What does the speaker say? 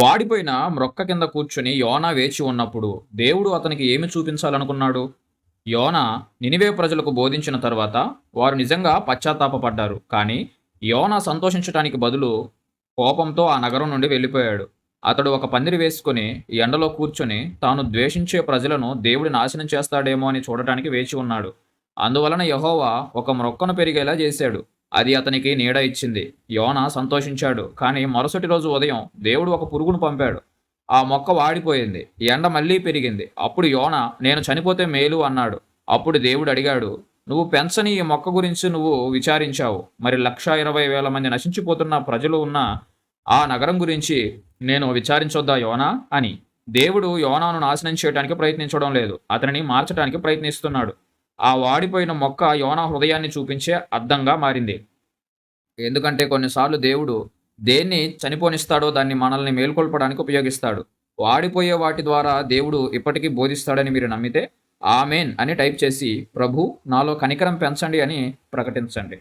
వాడిపోయిన మ్రొక్క కింద కూర్చుని యోనా వేచి ఉన్నప్పుడు దేవుడు అతనికి ఏమి చూపించాలనుకున్నాడు? యోనా నినివే ప్రజలకు బోధించిన తర్వాత వారు నిజంగా పశ్చాత్తాపపడ్డారు. కానీ యోనా సంతోషించటానికి బదులు కోపంతో ఆ నగరం నుండి వెళ్ళిపోయాడు. అతడు ఒక పందిరి వేసుకుని ఎండలో కూర్చొని తాను ద్వేషించే ప్రజలను దేవుడి నాశనం చేస్తాడేమో అని చూడటానికి వేచి ఉన్నాడు. అందువలన యహోవా ఒక మొక్కను పెరిగేలా చేశాడు. అది అతనికి నీడ ఇచ్చింది. యోన సంతోషించాడు. కానీ మరుసటి రోజు ఉదయం దేవుడు ఒక పురుగును పంపాడు. ఆ మొక్క వాడిపోయింది. ఎండ మళ్ళీ పెరిగింది. అప్పుడు యోన నేను చనిపోతే మేలు అన్నాడు. అప్పుడు దేవుడు అడిగాడు నువ్వు పెంచని ఈ మొక్క గురించి నువ్వు విచారించావు. మరి లక్షా ఇరవై వేల మంది నశించిపోతున్న ప్రజలు ఉన్న ఆ నగరం గురించి నేను విచారించొద్దా యోనా అని. దేవుడు యోనాను నాశనం చేయడానికి ప్రయత్నించడం లేదు. అతనిని మార్చడానికి ప్రయత్నిస్తున్నాడు. ఆ వాడిపోయిన మొక్క యోనా హృదయాన్ని చూపించే అద్దంగా మారింది. ఎందుకంటే కొన్నిసార్లు దేవుడు దేన్ని చనిపోనిస్తాడో దాన్ని మనల్ని మేల్కొల్పడానికి ఉపయోగిస్తాడు. వాడిపోయే వాటి ద్వారా దేవుడు ఇప్పటికీ బోధిస్తాడని మీరు నమ్మితే ఆమెన్ అని టైప్ చేసి ప్రభు నాలో కనికరం పెంచండి అని ప్రకటించండి.